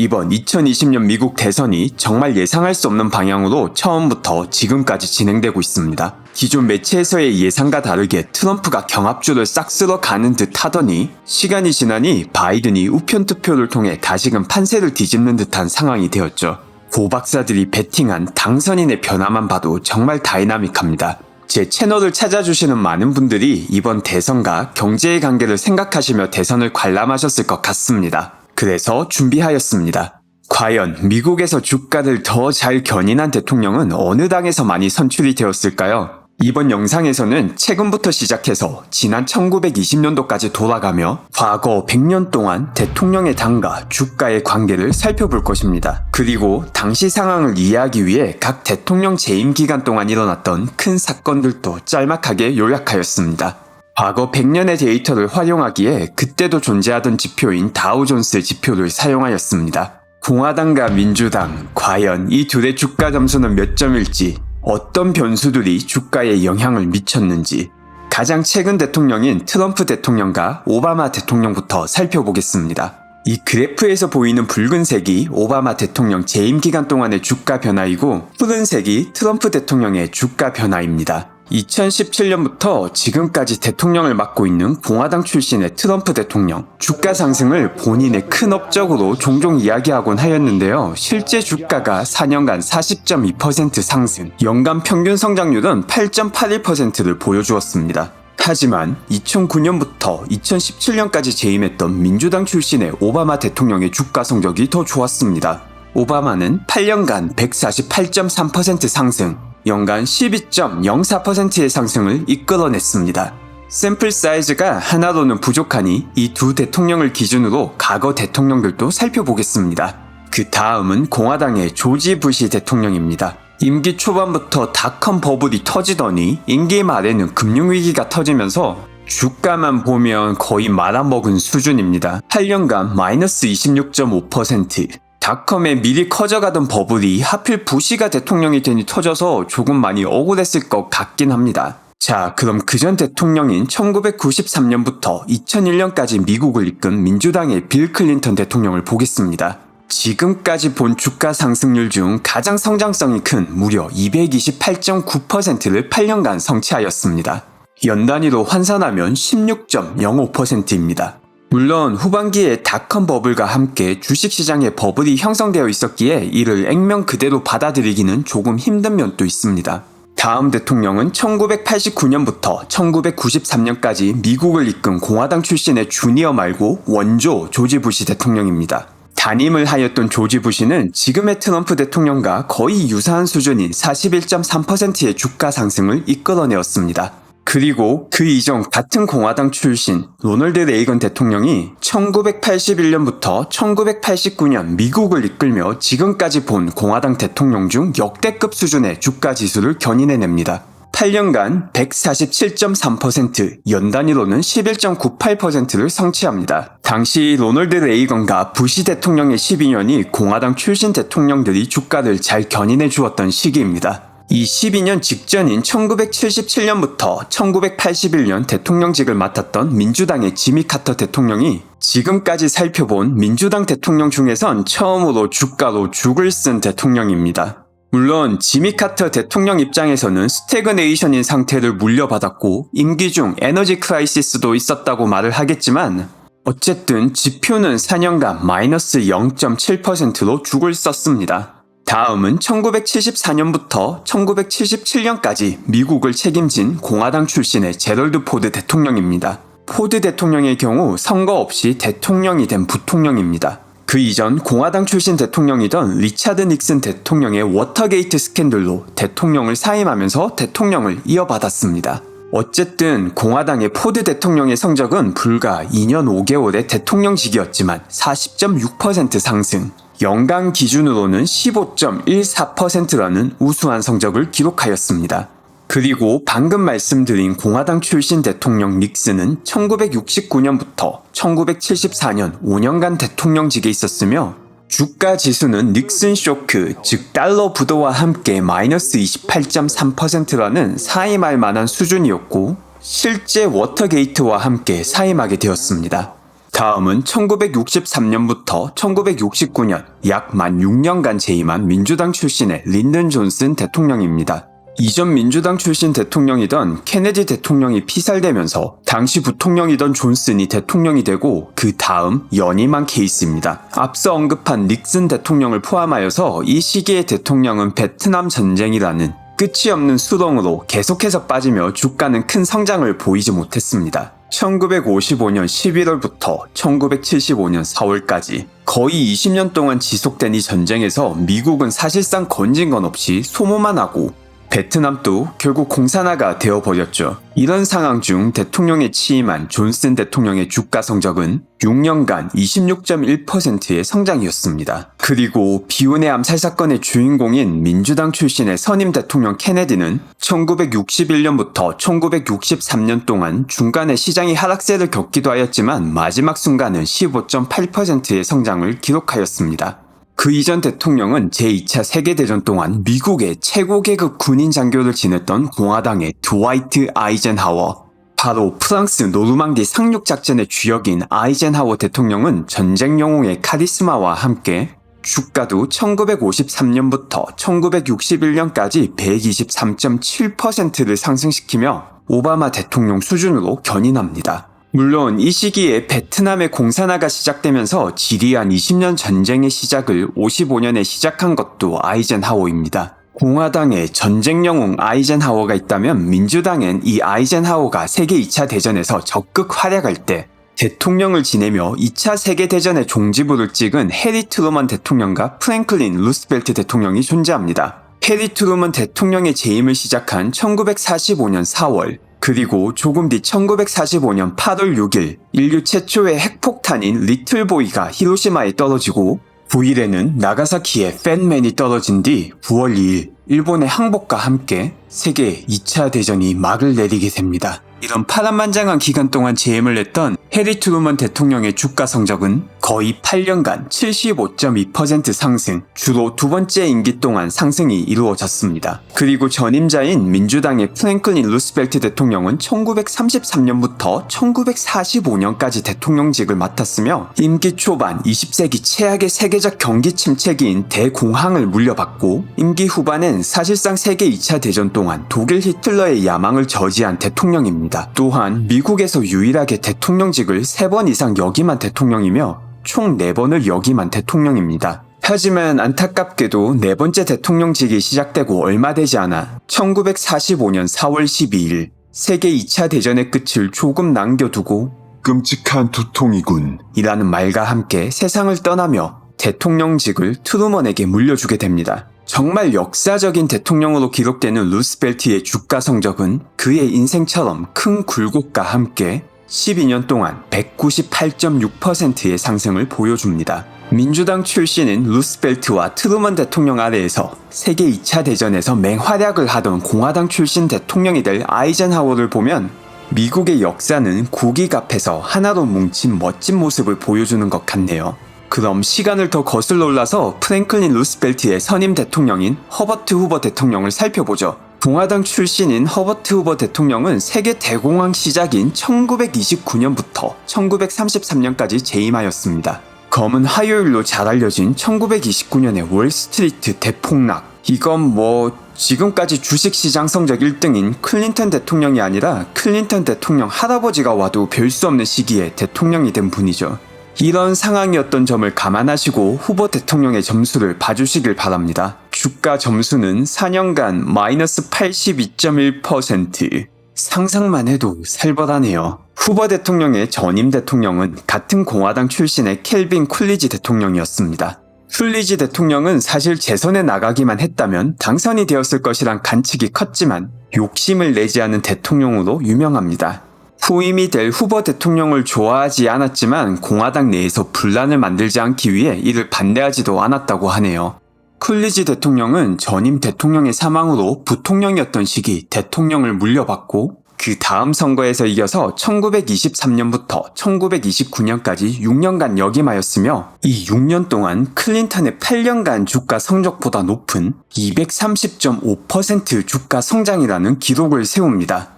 이번 2020년 미국 대선이 정말 예상할 수 없는 방향으로 처음부터 지금까지 진행되고 있습니다. 기존 매체에서의 예상과 다르게 트럼프가 경합주를 싹 쓸어 가는 듯 하더니 시간이 지나니 바이든이 우편 투표를 통해 다시금 판세를 뒤집는 듯한 상황이 되었죠. 고 박사들이 베팅한 당선인의 변화만 봐도 정말 다이나믹합니다. 제 채널을 찾아주시는 많은 분들이 이번 대선과 경제의 관계를 생각하시며 대선을 관람하셨을 것 같습니다. 그래서 준비하였습니다. 과연 미국에서 주가를 더 잘 견인한 대통령은 어느 당에서 많이 선출이 되었을까요? 이번 영상에서는 최근부터 시작해서 지난 1920년도까지 돌아가며 과거 100년 동안 대통령의 당과 주가의 관계를 살펴볼 것입니다. 그리고 당시 상황을 이해하기 위해 각 대통령 재임 기간 동안 일어났던 큰 사건들도 짤막하게 요약하였습니다. 과거 100년의 데이터를 활용하기에 그때도 존재하던 지표인 다우존스 지표를 사용하였습니다. 공화당과 민주당, 과연 이 둘의 주가 점수는 몇 점일지, 어떤 변수들이 주가에 영향을 미쳤는지, 가장 최근 대통령인 트럼프 대통령과 오바마 대통령부터 살펴보겠습니다. 이 그래프에서 보이는 붉은색이 오바마 대통령 재임 기간 동안의 주가 변화이고 푸른색이 트럼프 대통령의 주가 변화입니다. 2017년부터 지금까지 대통령을 맡고 있는 공화당 출신의 트럼프 대통령 주가 상승을 본인의 큰 업적으로 종종 이야기하곤 하였는데요. 실제 주가가 4년간 40.2% 상승, 연간 평균 성장률은 8.81%를 보여주었습니다. 하지만 2009년부터 2017년까지 재임했던 민주당 출신의 오바마 대통령의 주가 성적이 더 좋았습니다. 오바마는 8년간 148.3% 상승, 연간 12.04%의 상승을 이끌어냈습니다. 샘플 사이즈가 하나로는 부족하니 이 두 대통령을 기준으로 과거 대통령들도 살펴보겠습니다. 그 다음은 공화당의 조지 부시 대통령입니다. 임기 초반부터 닷컴 버블이 터지더니 임기 말에는 금융위기가 터지면서 주가만 보면 거의 말아먹은 수준입니다. 8년간 마이너스 26.5%, 닷컴에 미리 커져가던 버블이 하필 부시가 대통령이 되니 터져서 조금 많이 억울했을 것 같긴 합니다. 자, 그럼 그 전 대통령인 1993년부터 2001년까지 미국을 이끈 민주당의 빌 클린턴 대통령을 보겠습니다. 지금까지 본 주가 상승률 중 가장 성장성이 큰 무려 228.9%를 8년간 성취하였습니다. 연 단위로 환산하면 16.05%입니다. 물론 후반기에 닷컴 버블과 함께 주식시장에 버블이 형성되어 있었기에 이를 액면 그대로 받아들이기는 조금 힘든 면도 있습니다. 다음 대통령은 1989년부터 1993년까지 미국을 이끈 공화당 출신의 주니어 말고 원조 조지 부시 대통령입니다. 단임을 하였던 조지 부시는 지금의 트럼프 대통령과 거의 유사한 수준인 41.3%의 주가 상승을 이끌어내었습니다. 그리고 그 이전 같은 공화당 출신 로널드 레이건 대통령이 1981년부터 1989년 미국을 이끌며 지금까지 본 공화당 대통령 중 역대급 수준의 주가 지수를 견인해냅니다. 8년간 147.3%, 연 단위로는 11.98%를 성취합니다. 당시 로널드 레이건과 부시 대통령의 12년이 공화당 출신 대통령들이 주가를 잘 견인해 주었던 시기입니다. 이 12년 직전인 1977년부터 1981년 대통령직을 맡았던 민주당의 지미 카터 대통령이 지금까지 살펴본 민주당 대통령 중에선 처음으로 주가로 죽을 쓴 대통령입니다. 물론 지미 카터 대통령 입장에서는 스태그네이션인 상태를 물려받았고 임기 중 에너지 크라이시스도 있었다고 말을 하겠지만 어쨌든 지표는 4년간 마이너스 0.7%로 죽을 썼습니다. 다음은 1974년부터 1977년까지 미국을 책임진 공화당 출신의 제럴드 포드 대통령입니다. 포드 대통령의 경우 선거 없이 대통령이 된 부통령입니다. 그 이전 공화당 출신 대통령이던 리차드 닉슨 대통령의 워터게이트 스캔들로 대통령을 사임하면서 대통령을 이어받았습니다. 어쨌든 공화당의 포드 대통령의 성적은 불과 2년 5개월의 대통령직이었지만 40.6% 상승, 연간 기준으로는 15.14%라는 우수한 성적을 기록하였습니다. 그리고 방금 말씀드린 공화당 출신 대통령 닉슨은 1969년부터 1974년 5년간 대통령직에 있었으며 주가 지수는 닉슨 쇼크, 즉 달러 부도와 함께 마이너스 28.3%라는 사임할 만한 수준이었고 실제 워터게이트와 함께 사임하게 되었습니다. 다음은 1963년부터 1969년 약 만 6년간 재임한 민주당 출신의 린든 존슨 대통령입니다. 이전 민주당 출신 대통령이던 케네디 대통령이 피살되면서 당시 부통령이던 존슨이 대통령이 되고 그 다음 연임한 케이스입니다. 앞서 언급한 닉슨 대통령을 포함하여서 이 시기의 대통령은 베트남 전쟁이라는 끝이 없는 수렁으로 계속해서 빠지며 주가는 큰 성장을 보이지 못했습니다. 1955년 11월부터 1975년 4월까지 거의 20년 동안 지속된 이 전쟁에서 미국은 사실상 건진 건 없이 소모만 하고 베트남도 결국 공산화가 되어버렸죠. 이런 상황 중 대통령에 취임한 존슨 대통령의 주가 성적은 6년간 26.1%의 성장이었습니다. 그리고 비운의 암살 사건의 주인공인 민주당 출신의 선임 대통령 케네디는 1961년부터 1963년 동안 중간에 시장이 하락세를 겪기도 하였지만 마지막 순간은 15.8%의 성장을 기록하였습니다. 그 이전 대통령은 제2차 세계대전 동안 미국의 최고 계급 군인 장교를 지냈던 공화당의 드와이트 아이젠하워. 바로 프랑스 노르망디 상륙 작전의 주역인 아이젠하워 대통령은 전쟁 영웅의 카리스마와 함께 주가도 1953년부터 1961년까지 123.7%를 상승시키며 오바마 대통령 수준으로 견인합니다. 물론 이 시기에 베트남의 공산화가 시작되면서 지리한 20년 전쟁의 시작을 55년에 시작한 것도 아이젠하워입니다. 공화당에 전쟁 영웅 아이젠하워가 있다면 민주당엔 이 아이젠하워가 세계 2차 대전에서 적극 활약할 때 대통령을 지내며 2차 세계대전의 종지부를 찍은 해리 트루먼 대통령과 프랭클린 루스벨트 대통령이 존재합니다. 해리 트루먼 대통령의 재임을 시작한 1945년 4월, 그리고 조금 뒤 1945년 8월 6일 인류 최초의 핵폭탄인 리틀보이가 히로시마에 떨어지고 9일에는 나가사키에 팬맨이 떨어진 뒤 9월 2일 일본의 항복과 함께 세계 2차 대전이 막을 내리게 됩니다. 이런 파란만장한 기간 동안 재임을 했던 해리 트루먼 대통령의 주가 성적은 거의 8년간 75.2% 상승, 주로 두 번째 임기 동안 상승이 이루어졌습니다. 그리고 전임자인 민주당의 프랭클린 루스벨트 대통령은 1933년부터 1945년까지 대통령직을 맡았으며 임기 초반 20세기 최악의 세계적 경기 침체기인 대공황을 물려받고 임기 후반엔 사실상 세계 2차 대전 동안 독일 히틀러의 야망을 저지한 대통령입니다. 또한 미국에서 유일하게 대통령직을 3번 이상 역임한 대통령이며 총 4번을 역임한 대통령입니다. 하지만 안타깝게도 네 번째 대통령직이 시작되고 얼마 되지 않아 1945년 4월 12일 세계 2차 대전의 끝을 조금 남겨두고 끔찍한 두통이군. 이라는 말과 함께 세상을 떠나며 대통령직을 트루먼에게 물려주게 됩니다. 정말 역사적인 대통령으로 기록되는 루스벨트의 주가 성적은 그의 인생처럼 큰 굴곡과 함께 12년 동안 198.6%의 상승을 보여줍니다. 민주당 출신인 루스벨트와 트루먼 대통령 아래에서 세계 2차 대전에서 맹활약을 하던 공화당 출신 대통령이 될 아이젠하워를 보면 미국의 역사는 국익 앞에서 하나로 뭉친 멋진 모습을 보여주는 것 같네요. 그럼 시간을 더 거슬러 올라서 프랭클린 루스벨트의 선임 대통령인 허버트 후버 대통령을 살펴보죠. 공화당 출신인 허버트 후버 대통령은 세계 대공황 시작인 1929년부터 1933년까지 재임하였습니다. 검은 화요일로 잘 알려진 1929년의 월스트리트 대폭락. 이건 뭐 지금까지 주식시장 성적 1등인 클린턴 대통령이 아니라 클린턴 대통령 할아버지가 와도 별 수 없는 시기에 대통령이 된 분이죠. 이런 상황이었던 점을 감안하시고 후보 대통령의 점수를 봐주시길 바랍니다. 주가 점수는 4년간 마이너스 82.1% 상상만 해도 살벌하네요. 후보 대통령의 전임 대통령은 같은 공화당 출신의 켈빈 쿨리지 대통령이었습니다. 쿨리지 대통령은 사실 재선에 나가기만 했다면 당선이 되었을 것이란 관측이 컸지만 욕심을 내지 않은 대통령으로 유명합니다. 후임이 될 후보 대통령을 좋아하지 않았지만 공화당 내에서 분란을 만들지 않기 위해 이를 반대하지도 않았다고 하네요. 쿨리지 대통령은 전임 대통령의 사망으로 부통령이었던 시기 대통령을 물려받고 그 다음 선거에서 이겨서 1923년부터 1929년까지 6년간 역임하였으며 이 6년 동안 클린턴의 8년간 주가 성적보다 높은 230.5% 주가 성장이라는 기록을 세웁니다.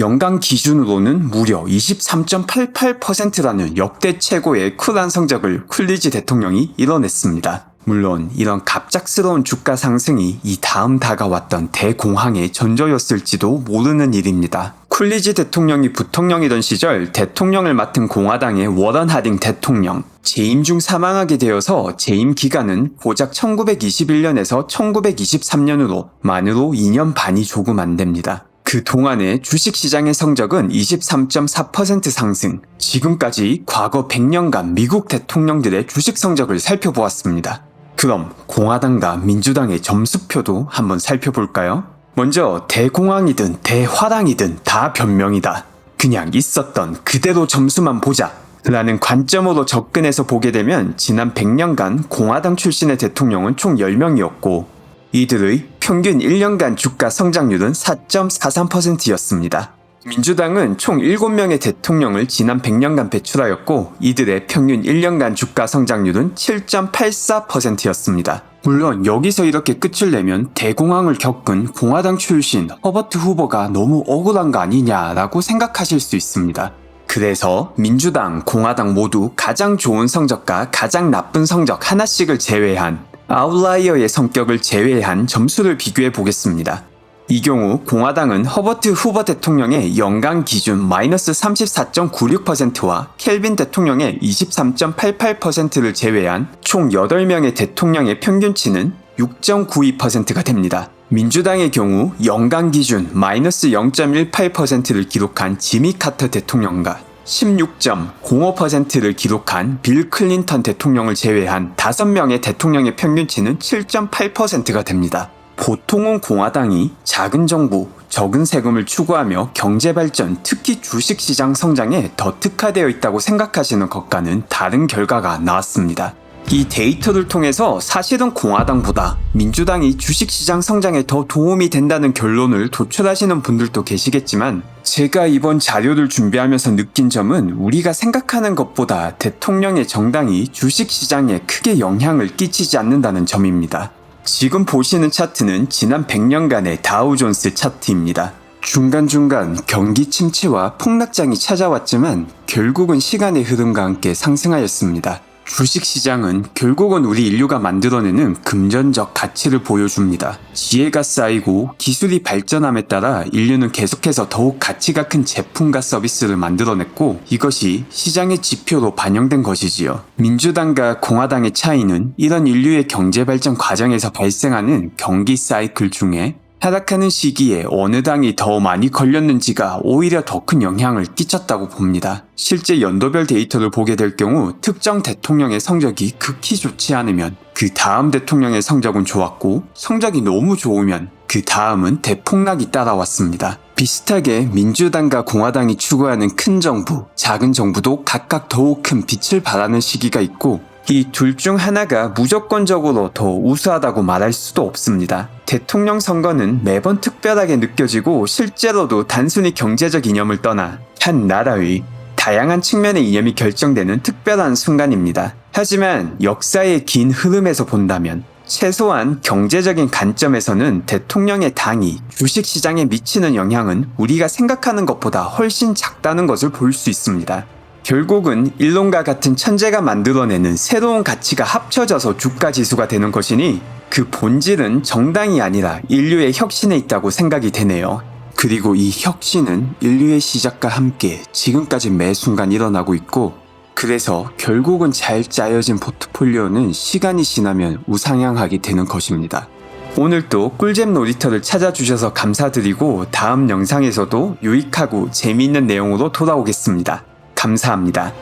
연간 기준으로는 무려 23.88%라는 역대 최고의 쿨한 성적을 쿨리지 대통령이 이뤄냈습니다. 물론 이런 갑작스러운 주가 상승이 이 다음 다가왔던 대공황의 전조였을지도 모르는 일입니다. 쿨리지 대통령이 부통령이던 시절 대통령을 맡은 공화당의 워런 하딩 대통령 재임 중 사망하게 되어서 재임 기간은 고작 1921년에서 1923년으로 만으로 2년 반이 조금 안 됩니다. 그 동안의 주식시장의 성적은 23.4% 상승. 지금까지 과거 100년간 미국 대통령들의 주식 성적을 살펴보았습니다. 그럼 공화당과 민주당의 점수표도 한번 살펴볼까요? 먼저 대공황이든 대화랑이든 다 변명이다. 그냥 있었던 그대로 점수만 보자. 라는 관점으로 접근해서 보게 되면 지난 100년간 공화당 출신의 대통령은 총 10명이었고 이들의 평균 1년간 주가 성장률은 4.43%였습니다. 민주당은 총 7명의 대통령을 지난 100년간 배출하였고 이들의 평균 1년간 주가 성장률은 7.84%였습니다. 물론 여기서 이렇게 끝을 내면 대공황을 겪은 공화당 출신 허버트 후보가 너무 억울한 거 아니냐라고 생각하실 수 있습니다. 그래서 민주당, 공화당 모두 가장 좋은 성적과 가장 나쁜 성적 하나씩을 제외한 아웃라이어의 성격을 제외한 점수를 비교해 보겠습니다. 이 경우 공화당은 허버트 후보 대통령의 연간 기준 마이너스 34.96%와 켈빈 대통령의 23.88%를 제외한 총 8명의 대통령의 평균치는 6.92%가 됩니다. 민주당의 경우 연간 기준 마이너스 0.18%를 기록한 지미 카터 대통령과 16.05%를 기록한 빌 클린턴 대통령을 제외한 5명의 대통령의 평균치는 7.8%가 됩니다. 보통은 공화당이 작은 정부, 적은 세금을 추구하며 경제 발전, 특히 주식 시장 성장에 더 특화되어 있다고 생각하시는 것과는 다른 결과가 나왔습니다. 이 데이터를 통해서 사실은 공화당보다 민주당이 주식시장 성장에 더 도움이 된다는 결론을 도출하시는 분들도 계시겠지만 제가 이번 자료를 준비하면서 느낀 점은 우리가 생각하는 것보다 대통령의 정당이 주식시장에 크게 영향을 끼치지 않는다는 점입니다. 지금 보시는 차트는 지난 100년간의 다우존스 차트입니다. 중간중간 경기 침체와 폭락장이 찾아왔지만 결국은 시간의 흐름과 함께 상승하였습니다. 주식시장은 결국은 우리 인류가 만들어내는 금전적 가치를 보여줍니다. 지혜가 쌓이고 기술이 발전함에 따라 인류는 계속해서 더욱 가치가 큰 제품과 서비스를 만들어냈고 이것이 시장의 지표로 반영된 것이지요. 민주당과 공화당의 차이는 이런 인류의 경제 발전 과정에서 발생하는 경기 사이클 중에 하락하는 시기에 어느 당이 더 많이 걸렸는지가 오히려 더 큰 영향을 끼쳤다고 봅니다. 실제 연도별 데이터를 보게 될 경우 특정 대통령의 성적이 극히 좋지 않으면 그 다음 대통령의 성적은 좋았고 성적이 너무 좋으면 그 다음은 대폭락이 따라왔습니다. 비슷하게 민주당과 공화당이 추구하는 큰 정부, 작은 정부도 각각 더욱 큰 빛을 발하는 시기가 있고 이 둘 중 하나가 무조건적으로 더 우수하다고 말할 수도 없습니다. 대통령 선거는 매번 특별하게 느껴지고 실제로도 단순히 경제적 이념을 떠나 한 나라의 다양한 측면의 이념이 결정되는 특별한 순간입니다. 하지만 역사의 긴 흐름에서 본다면 최소한 경제적인 관점에서는 대통령의 당이 주식시장에 미치는 영향은 우리가 생각하는 것보다 훨씬 작다는 것을 볼 수 있습니다. 결국은 일론과 같은 천재가 만들어내는 새로운 가치가 합쳐져서 주가 지수가 되는 것이니 그 본질은 정당이 아니라 인류의 혁신에 있다고 생각이 되네요. 그리고 이 혁신은 인류의 시작과 함께 지금까지 매 순간 일어나고 있고 그래서 결국은 잘 짜여진 포트폴리오는 시간이 지나면 우상향하게 되는 것입니다. 오늘도 꿀잼 놀이터를 찾아주셔서 감사드리고 다음 영상에서도 유익하고 재미있는 내용으로 돌아오겠습니다. 감사합니다.